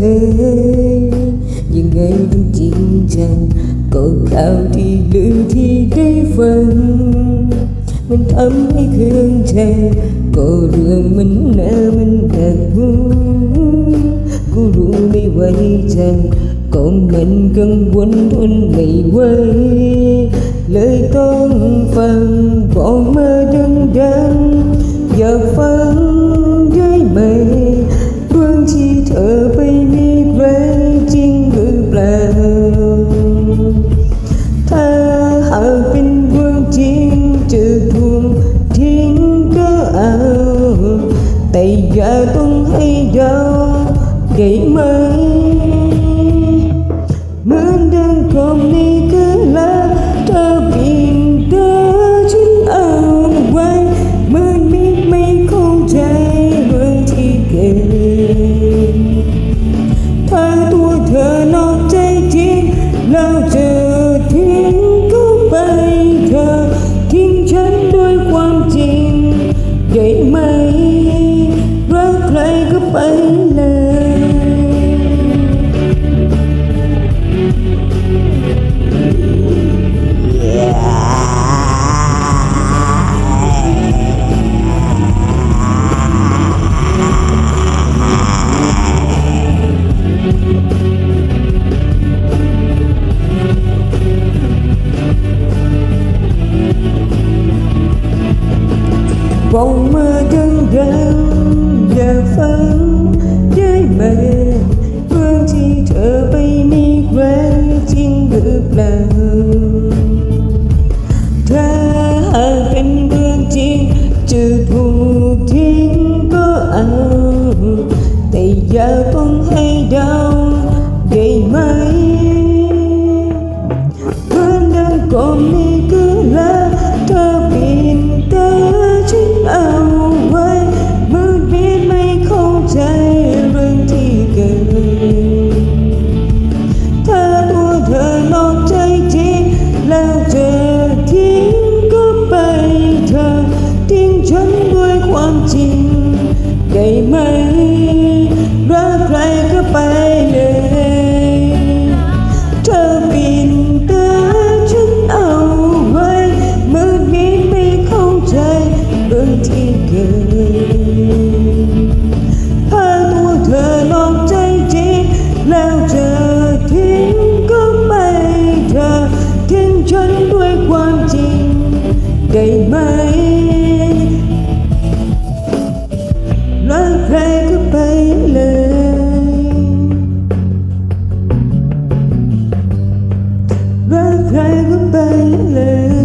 อครั้งสุดท้ายยังไงต้องจริงจังก็ข่าวที่ลือที่ได้ฟัง มันทำให้เครื่องใจก็เรื่องมันหนามันหนักหูกูรู้ไม่ไหว้ใจก็มันกังวลทนไม่ไหวเลยต้องฟังบอกมาดัง เธอไปมีใครจริงหรือเปล่าถ้าหากเป็นเรื่องจริงจะถูกทิ้งก็เอา แต่อย่าต้องให้เดาได้ไหมเหมือนดังคมในคืนละเธอเพียงเดินฉันเอาไว้เหมือนมิไม่เข้าใจเรื่องที่เกิด ใครก็ไปเลยบ อย่าฟังได้ไหมเรื่องที่เธอไปมีใครจริงหรือเปล่าถ้าหากเป็นเรื่องจริงจะถูกทิ้งก็เอา แต่อย่าต้องให้ ไปเลยเธอปิดตาฉันเอาไว้มืดมิดไม่เข้าใจเรื่องที่เกิดถ้าตัวเธอนอกใจจริงแล้วเธอทิ้งก็ไม่เธอทิ้งฉันด้วยความจริงได้ไหม baby